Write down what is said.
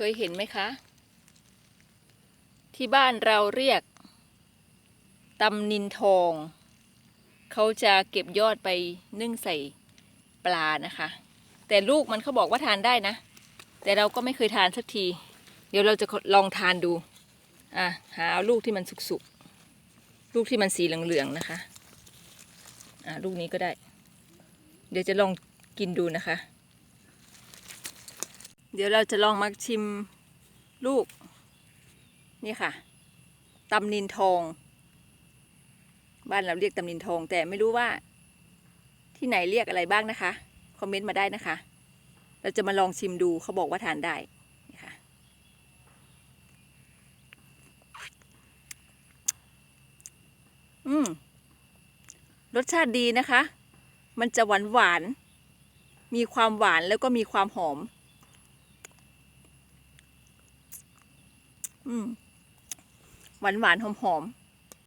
เคยเห็นไหมคะ ที่บ้านเราเรียกตำนินทอง เขาจะเก็บยอดไปนึ่งใส่ปลานะคะ แต่ลูกมันเขาบอกว่าทานได้นะ แต่เราก็ไม่เคยทานสักที เดี๋ยวเราจะลองทานดู อะ หาเอาลูกที่มันสุกๆ ลูกที่มันสีเหลืองๆนะคะ อะ ลูกนี้ก็ได้ เดี๋ยวจะลองกินดูนะคะ เดี๋ยวเราจะลองมาชิมลูก นี่ค่ะตำนินทอง บ้านเราเรียกตำนินทอง แต่ไม่รู้ว่า ที่ไหนเรียกอะไรบ้างนะคะ คอมเมนต์มาได้นะคะ เราจะมาลองชิมดูเขาบอกว่าทานได้นี่ค่ะอืมรสชาติดีนะคะ มันจะหวานหวาน มีความหวานแล้วก็มีความหอม อืมหวานหวานหอมหอม